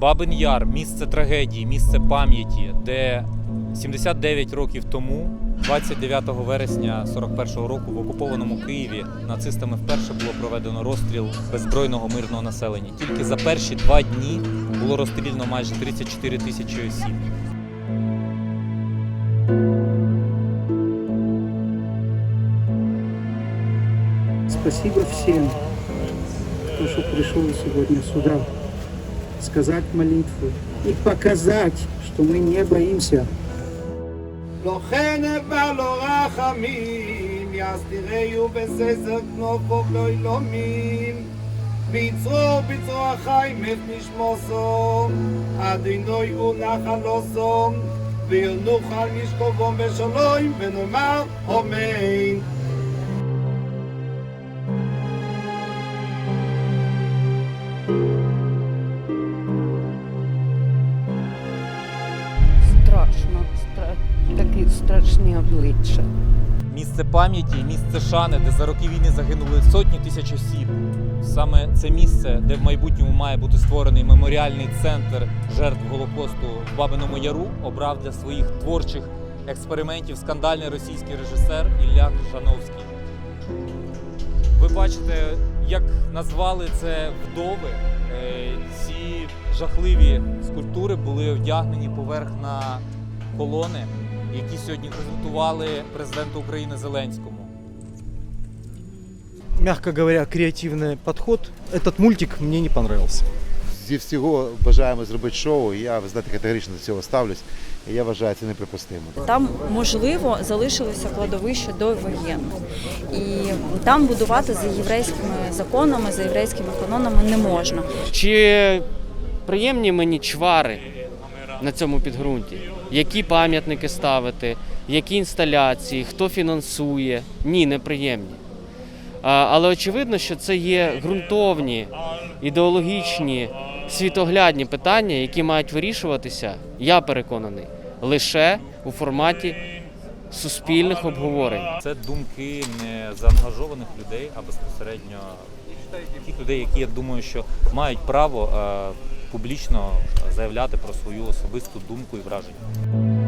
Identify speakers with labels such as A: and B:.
A: Бабин Яр місце трагедії, місце пам'яті, де 79 років тому, 29 вересня 41-го року, в окупованому Києві нацистами вперше було проведено розстріл беззбройного мирного населення. Тільки за перші два дні було розстріляно майже 34 тисячі осіб.
B: Спасибо всем, кто что пришел сегодня сюда сказать молитву и показать, что мы не боимся.
C: לא חנף ולא רחמים, יסתירהו בססר כנופו לא ילומים. ביצרו ביצרו החיים את נשמוסו, אדינוי הוא נחלוסו, ויונוחל משכובו בשלום, ונאמר אמן.
D: Такі страшні обличчя.
A: Місце пам'яті, місце шани, де за роки війни загинули сотні тисяч осіб. Саме це місце, де в майбутньому має бути створений меморіальний центр жертв Голокосту в Бабиному Яру, обрав для своїх творчих експериментів скандальний російський режисер Ілля Крижановський. Ви бачите, як назвали це вдови. Е, Ці жахливі скульптури були вдягнені поверх на колони, які сьогодні презентували президенту України Зеленському.
E: мягко говоря, креативный подход. Этот мультик мне не понравился.
F: Зі всього бажаємо зробити шоу. Я ви знаєте, категорично до цього ставлюсь. І я вважаю це неприпустимо.
G: Там можливо залишилося кладовище до воєнних, і там будувати за єврейськими законами, за єврейськими канонами не можна.
H: Чи приємні мені чвари на цьому підґрунті? Які пам'ятники ставити, які інсталяції, хто фінансує? Ні, неприємні. Але очевидно, що це є ґрунтовні, ідеологічні, світоглядні питання, які мають вирішуватися, я переконаний, лише у форматі суспільних обговорень.
A: Це думки не заангажованих людей, а безпосередньо тих людей, які я думаю, що мають право е, публічно заявляти про свою особисту думку і враження.